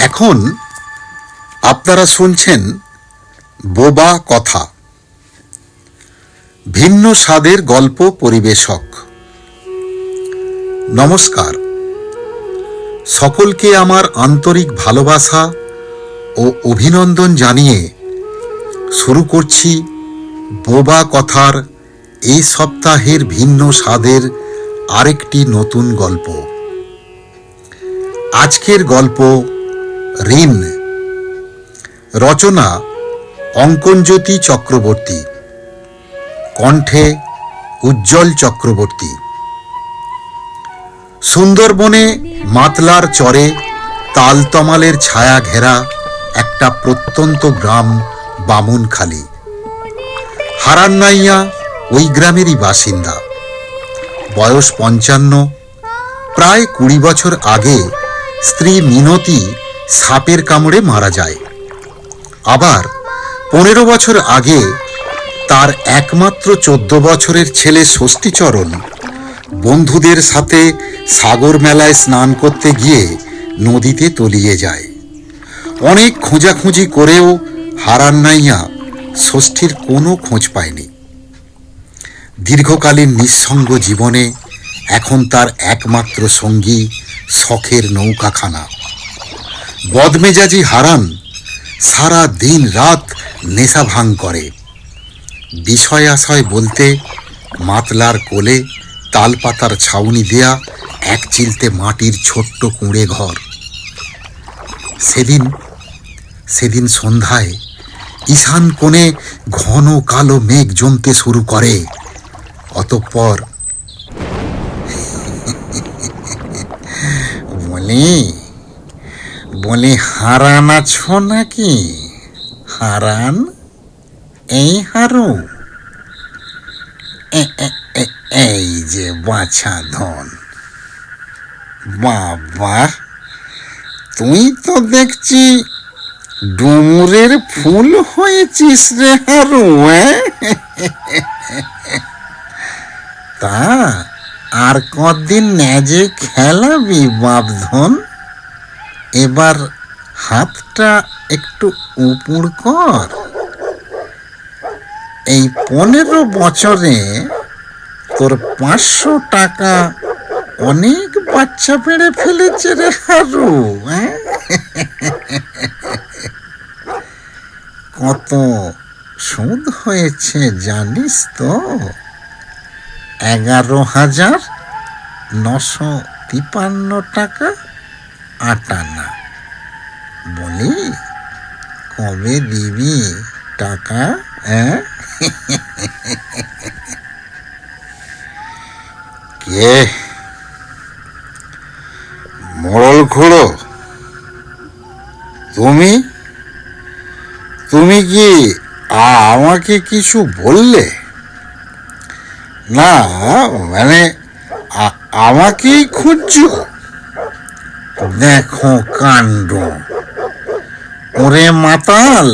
এখন আপনারা শুনছেন বোবা কথা। ভিন্ন স্বাদের গল্প পরিবেশক। নমস্কার। সকলকে আমার আন্তরিক ভালোবাসা ও অভিনন্দন জানিয়ে শুরু করছি বোবা কথার এই সপ্তাহের ভিন্ন স্বাদের আরেকটি নতুন গল্প। আজকের গল্প ঋণ। রচনা অঙ্কনজ্যোতি চক্রবর্তী। কণ্ঠে উজ্জ্বল চক্রবর্তী। সুন্দরবনে মাতলার চরে তালতমালের ছায়া ঘেরা একটা প্রত্যন্ত গ্রাম বামুনখালী। হারান্নাইয়া ওই গ্রামেরই বাসিন্দা। বয়স পঞ্চান্ন। প্রায় কুড়ি বছর আগে স্ত্রী মিনতি সাপের কামড়ে মারা যায়। আবার পনেরো বছর আগে তার একমাত্র চোদ্দ বছরের ছেলে ষষ্ঠীচরণ বন্ধুদের সাথে সাগর মেলায় স্নান করতে গিয়ে নদীতে তলিয়ে যায়। অনেক খোঁজাখুঁজি করেও হারান্নাইয়া ষষ্ঠীর কোনো খোঁজ পায়নি। দীর্ঘকালীন নিঃসঙ্গ জীবনে এখন তার একমাত্র সঙ্গী শখের নৌকাখানা। বদমেজাজি হারান, সারা দিন রাত নেশা ভাঙ করে। বিষয় আশয় বলতে মাতলার কোলে তালপাতার ছাউনি দেয়া এক চিলতে মাটির ছোট্ট কুঁড়ে ঘর। সেদিন সেদিন সন্ধ্যায় ঈশান কোণে ঘন কালো মেঘ জমতে শুরু করে। অতঃপর বলি বলি, হারান আছো নাকি? হারান? এই হারু। এই যে বাছা ধন। বাবা, তুই তো দেখছি ডুমুরের ফুল হয়েছিস রে হারু তা, আর কদিন ন্যাজে খেলাবি, বাপধন? এবার হাতটা একটু উপুড় কর এই পনেরো বছরে তোর পাঁচশো টাকা অনেক বাচ্চা পেড়ে ফেলেছে রে হারু? কত সুদ হয়েছে জানিস তো এগারো হাজার নশো তিপান্ন টাকা আটানা বলি, কবে দিবি টাকা হ্যাঁ? কে? মরল খুঁড়ো। তুমি? তুমি কি আমাকে কিছু বললে? না মানে আমাকেই খুঁজছো? দেখো কাণ্ড। ওরে মাতাল,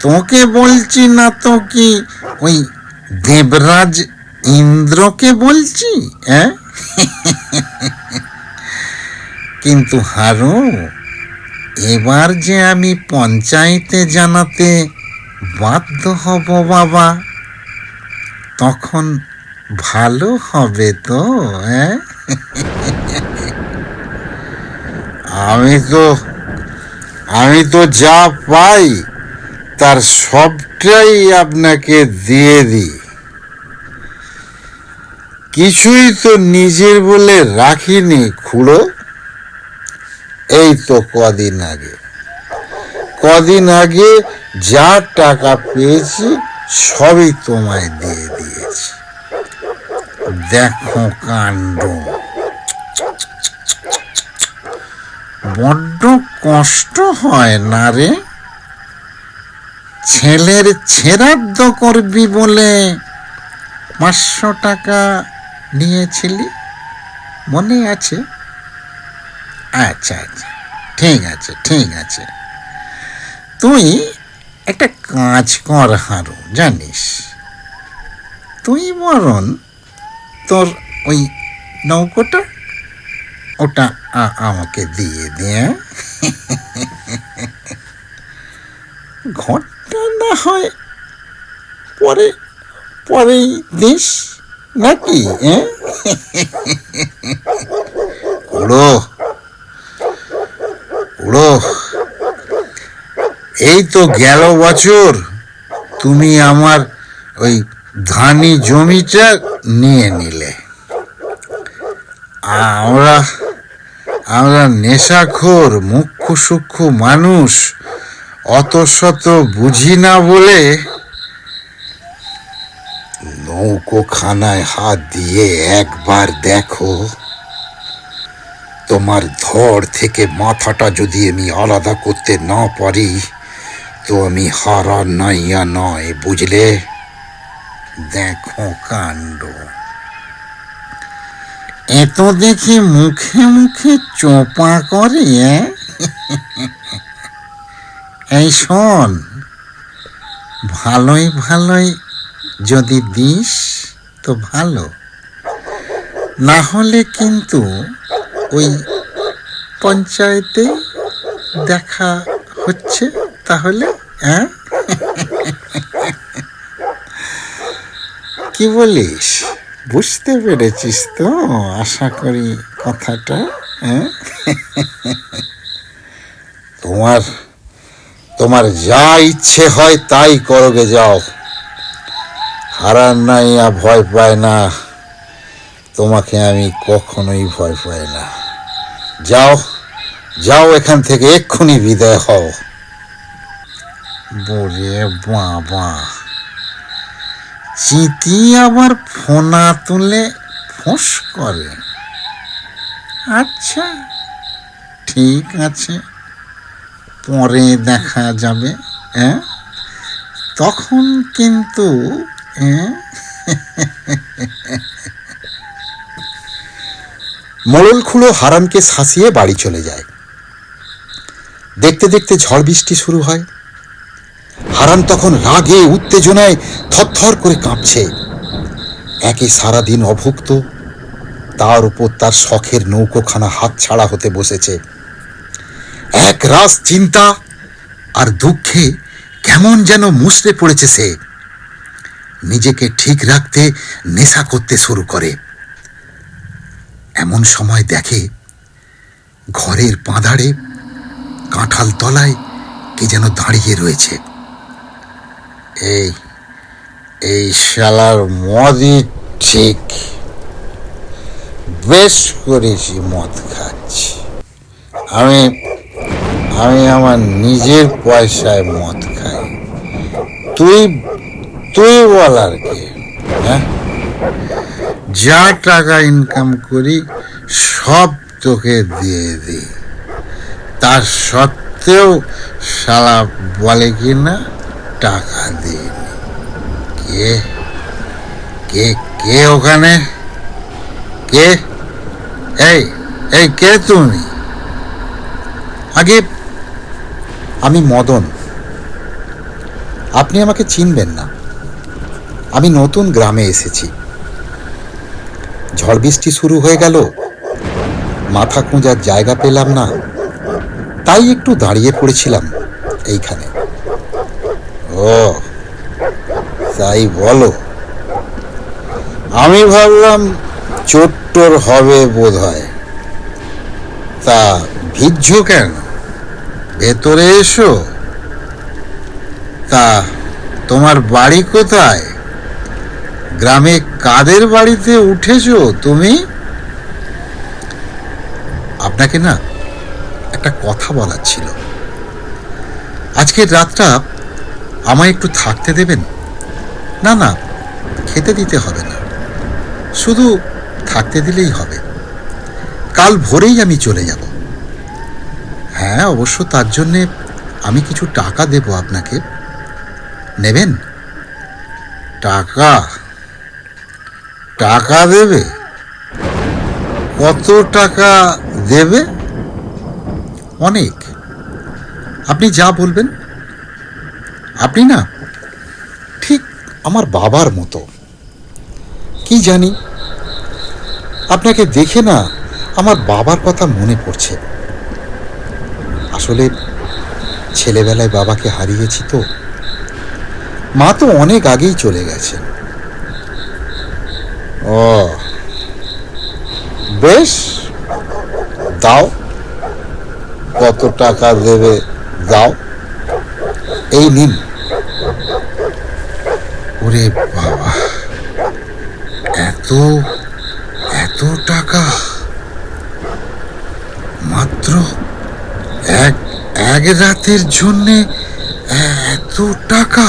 তোকে বলছি না তো কি ওই দেবরাজ ইন্দ্রকে বলছি হ্যাঁ? কিন্তু হারু, এবার যে আমি পঞ্চায়েতে জানাতে বাধ্য হব বাবা, তখন ভালো হবে তো হ্যাঁ? আমি তো আমি তো যা পাই, তার সবটাই আপনাকে দিয়ে দিই। কিছুই তো নিজের বলে রাখিনি খুড়ো। এই তো কদিন আগে। কদিন আগে যা টাকা পেয়েছি, সবই তোমায় দিয়ে দিয়েছি। দেখো কাণ্ড। বড্ড কষ্ট হয় না রে? ছেলের ছেড়াদ্দ করবি বলে পাঁচশো টাকা নিয়েছিলি? মনে আছে? আচ্ছা আচ্ছা। ঠিক আছে ঠিক আছে। তুই একটা কাজ কর হারু, জানিস? তুই বরণ তোর ওই নৌকোটা ওটা আমাকে দিয়ে দিয়ে ঘরটা না হয় পরে, পরেই দিস নাকি উড়ো উড়ো। এই তো গেল বছর। তুমি আমার ওই ধানি জমিটা নিয়ে নিলে। আমরা আমরা নেশাখোর মুখ্য সূক্ষ্ম মানুষ অত শত বুঝি না বলে নৌকোখানায় হাত দিয়ে একবার দেখো। তোমার ধর থেকে মাথাটা যদি আমি আলাদা করতে না পারি, তো আমি হারা নাইয়া নয়, বুঝলে? দেখো কাণ্ড। এত দেখি মুখে মুখে চোপা করে এই শোন, ভালোই ভালোই যদি দিস তো ভালো। না হলে কিন্তু ওই পঞ্চায়েতে দেখা হচ্ছে তাহলে হ্যাঁ কি বলিস? বুঝতে পেরেছিস তো? আশা করি কথাটা হ্যাঁ? তোমার তোমার যা ইচ্ছে হয় তাই করবে যাও। হারার নাইয়া ভয় পায় না। তোমাকে আমি কখনোই ভয় পাই না। যাও যাও এখান থেকে, এক্ষুনি বিদায় হও। বলে বাবা চিতি আবার ফোনা তুলে ফোঁস করে। আচ্ছা ঠিক আছে, পরে দেখা যাবে হ্যাঁ তখন কিন্তু মোড়ল খুঁড়ো হারানকে শাসিয়ে বাড়ি চলে যায়। দেখতে দেখতে ঝড় বৃষ্টি শুরু হয়। হারান তখন রাগে, উত্তেজনায় থরথর করে কাঁপছে। একে সারাদিন অভুক্ত, তার উপর তার শখের নৌকোখানা হাত ছাড়া হতে বসেছে। এক রাস চিন্তা আর দুঃখে কেমন যেন মুষড়ে পড়েছে সে। নিজেকে ঠিক রাখতে নেশা করতে শুরু করে। এমন সময় দেখে ঘরের পাঁধারে কাঁঠাল তলায় কে যেন দাঁড়িয়ে রয়েছে। এই এই শালার মদই ঠিক। বেশ করেছি মদ খাচ্ছি। আমি আমি আমার নিজের পয়সায় মদ খাই। তুই তুই বল আর কি হ্যাঁ? যা টাকা ইনকাম করি, সব তোকে দিয়ে দিই। তার সত্ত্বেও শালা বলে কি না? টাকা দিইনি। কে? কে? কে ওখানে? কে? এই এই কে তুমি? আগে আমি মদন। আপনি আমাকে চিনবেন না। আমি নতুন গ্রামে এসেছি। ঝড় বৃষ্টি শুরু হয়ে গেল। মাথা খুঁজার জায়গা পেলাম না। তাই একটু দাঁড়িয়ে পড়েছিলাম এইখানে। ও তাই বলো। আমি ভাবলাম চোট্টর হবে বোধ হয় তা ভিজ্জ কেন? ভেতরে এসো। তা তোমার বাড়ি কোথায়? গ্রামে কাদের বাড়িতে উঠেছো তুমি? আপনাকে না একটা কথা বলার ছিল। আজকের রাতটা আমায় একটু থাকতে দেবেন? না না, খেতে দিতে হবে না। শুধু থাকতে দিলেই হবে। কাল ভোরেই আমি চলে যাব। হ্যাঁ অবশ্য তার জন্যে আমি কিছু টাকা দেব আপনাকে। নেবেন? টাকা? টাকা দেবে? কত টাকা দেবে? অনেক। আপনি যা বলবেন। আপনি না ঠিক আমার বাবার মতো। কি জানি? আপনাকে দেখে না আমার বাবার কথা মনে পড়ছে। আসলে ছেলেবেলায় বাবাকে হারিয়েছি তো। মা তো অনেক আগেই চলে গেছেন ও। বেশ। দাও। কত টাকা দেবে? দাও। এই নিন। ওরে বাবা। এত এত টাকা? মাত্র এক এক রাতের জন্যে এত টাকা?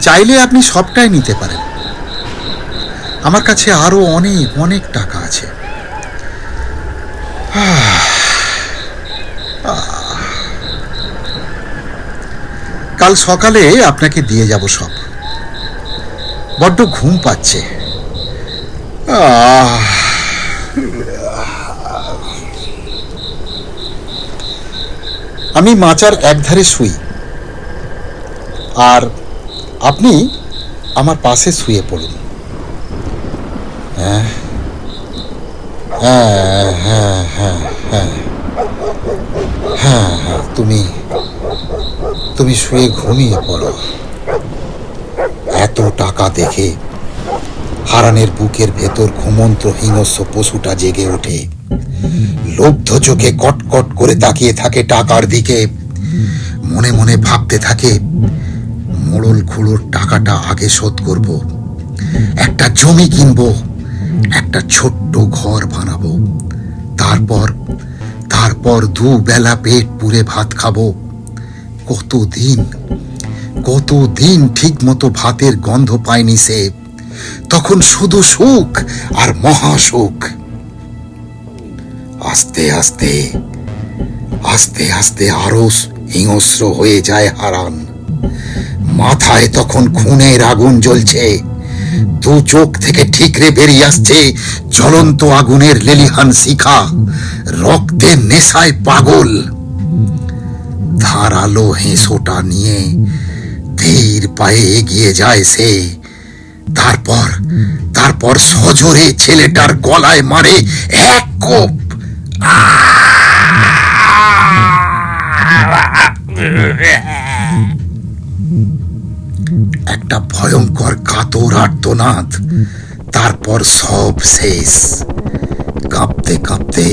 চাইলে আপনি সবটাই নিতে পারেন। আমার কাছে আরও অনেক অনেক টাকা আছে। কাল সকালে আপনাকে দিয়ে যাব সব। বড্ড ঘুম পাচ্ছে। আমি মাচার একধারে শুই। আর আপনি আমার পাশে শুয়ে পড়ুন। হ্যাঁ। হ্যাঁ হ্যাঁ হ্যাঁ হ্যাঁ। হ্যাঁ হ্যাঁ তুমি তুমি শুয়ে ঘুমিয়ে পড়ো। এত টাকা দেখে হারানের বুকের ভেতর ঘুমন্ত হিংস্র পশুটা জেগে ওঠে। লব্ধ চোখে কটকট করে তাকিয়ে থাকে টাকার দিকে। মনে মনে ভাবতে থাকে, মোড়ল খুড়োর টাকাটা আগে শোধ করব। একটা জমি কিনবো, একটা ছোট্ট ঘর বানাবো। তারপর তারপর দু বেলা পেট পুরে ভাত খাব। কতদিন কতদিন ঠিক মতো ভাতের গন্ধ পায়নি সে। তখন শুধু সুখ আর মহাসুখ। আস্তে আস্তে আস্তে আস্তে আরও হিংস্র হয়ে যায় হারান। মাথায় তখন খুনের আগুন জ্বলছে। দু চোখ থেকে ঠিকরে বেরিয়ে আসছে জ্বলন্ত আগুনের লেলিহান শিখা। রক্তে নেশায় পাগল। ধারালো হেঁসোটা নিয়ে ধীর পায়ে এগিয়ে যায় সে। তারপর তারপর সজোরে ছেলেটার গলায় মারে এক কোপ কাতর তারপর সব শেষ। কাঁপতে কাঁপতে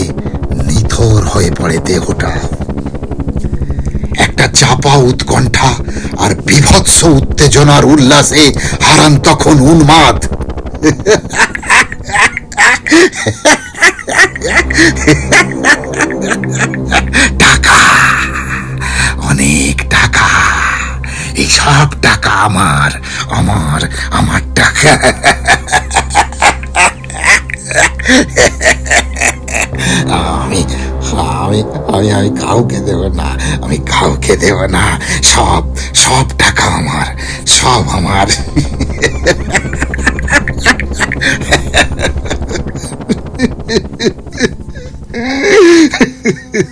নিথর হয়ে পড়ে দেহটা। একটা চাপা উৎকণ্ঠা আর বিভৎস উত্তেজনার উল্লাসে হারান তখন উন্মাদ। সব টাকা আমার আমার আমার টাকা। আমি আমি আমি আমি কাউকে দেব না, আমি কাউকে দেব না। সব সব টাকা আমার, সব আমার।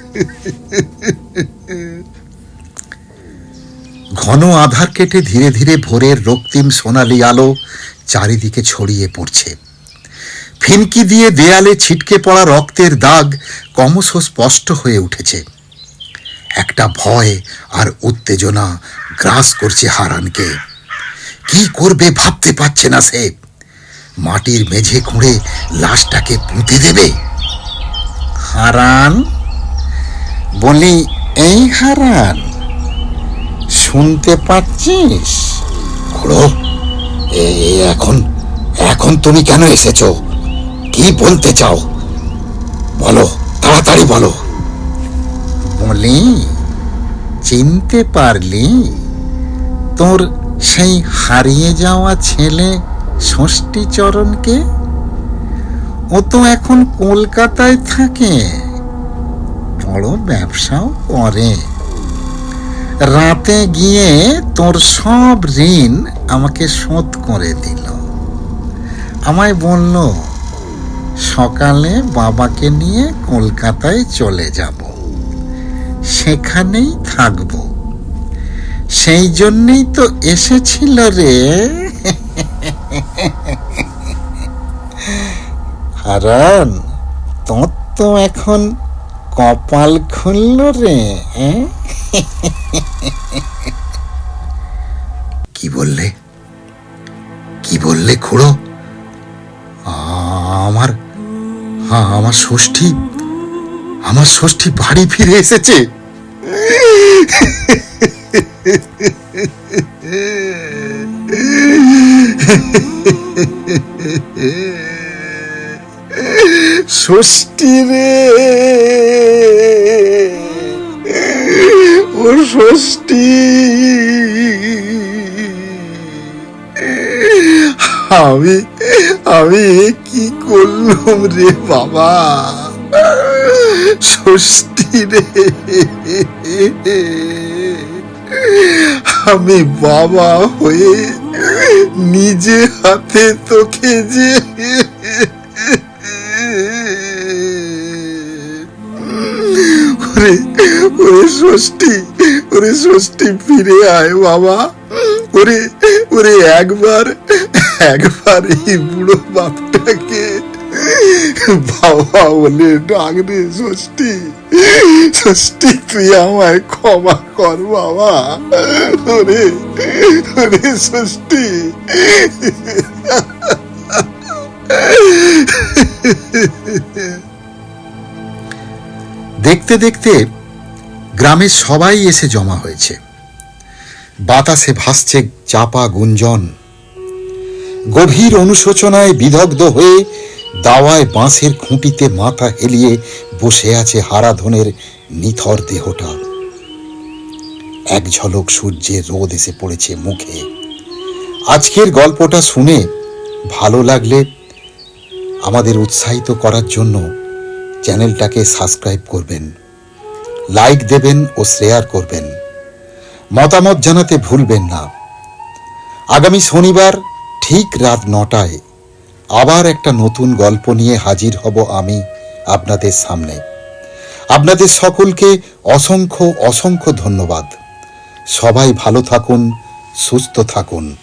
ঘন আধার কেটে ধীরে ধীরে ভোরের রক্তিম সোনালি আলো চারিদিকে ছড়িয়ে পড়ছে। ফিনকি দিয়ে দেয়ালে ছিটকে পড়া রক্তের দাগ ক্রমশ স্পষ্ট হয়ে উঠেছে। একটা ভয় আর উত্তেজনা গ্রাস করছে হারানকে। কি করবে ভাবতে পারছে না সে। মাটির মেঝে খুঁড়ে লাশটাকে পুঁতে দেবে। হারান? বলি, এই হারান। শুনতে পাচ্ছিস? এ, এখন এখন তুমি কেন এসেছ? কি বলতে চাও? বলো, তাড়াতাড়ি বলো। বলি, চিনতে পারলি? তোর সেই হারিয়ে যাওয়া ছেলে ষষ্ঠীচরণকে? ও তো এখন কলকাতায় থাকে। বড় ব্যবসাও করে। রাতে গিয়ে তোর সব ঋণ আমাকে শোধ করে দিল। আমায় বলল, সকালে বাবাকে নিয়ে কলকাতায় চলে যাব। সেখানেই থাকব। সেই জন্যেই তো এসেছিল রে। হারান, তোর তো এখন কপাল খুলল রে এঁ? কি বললে? কি বললে খুড়ো? আমার আমার ষষ্ঠী আমার ষষ্ঠী বাড়ি ফিরে এসেছে। ষষ্ঠী রে। ষষ্ঠী আমি আমি কি করলাম রে বাবা? ষষ্ঠী রে। আমি বাবা হয়ে নিজে হাতে তোকে যে ওরে ওরে ষষ্ঠী ওরে ষষ্ঠী ফিরে আয় বাবা। ওরে ওরে একবার একবার এই বুড়ো বাপটাকে বাবা বলে ডাক রে ষষ্ঠী। ষষ্ঠী, তুই আমায় ক্ষমা কর বাবা। ওরে ওরে ষষ্ঠী। দেখতে দেখতে গ্রামের সবাই এসে জমা হয়েছে। বাতাসে ভাসছে চাপা গুঞ্জন। গভীর অনুশোচনায় বিদগ্ধ হয়ে দাওয়ায় বাঁশের খুঁটিতে মাথা হেলিয়ে বসে আছে হারাধনের নিথর দেহটা। এক ঝলক সূর্যের রোদ এসে পড়েছে মুখে। আজকের গল্পটা শুনে ভালো লাগলে আমাদের উৎসাহিত করার জন্য চ্যানেলটাকে সাবস্ক্রাইব করবেন, লাইক দেবেন ও শেয়ার করবেন। মতামত জানাতে ভুলবেন না। আগামী শনিবার ঠিক রাত নটায় আবার একটা নতুন গল্প নিয়ে হাজির হব আমি আপনাদের সামনে। আপনাদের সকলকে অসংখ্য অসংখ্য ধন্যবাদ। সবাই ভালো থাকুন, সুস্থ থাকুন।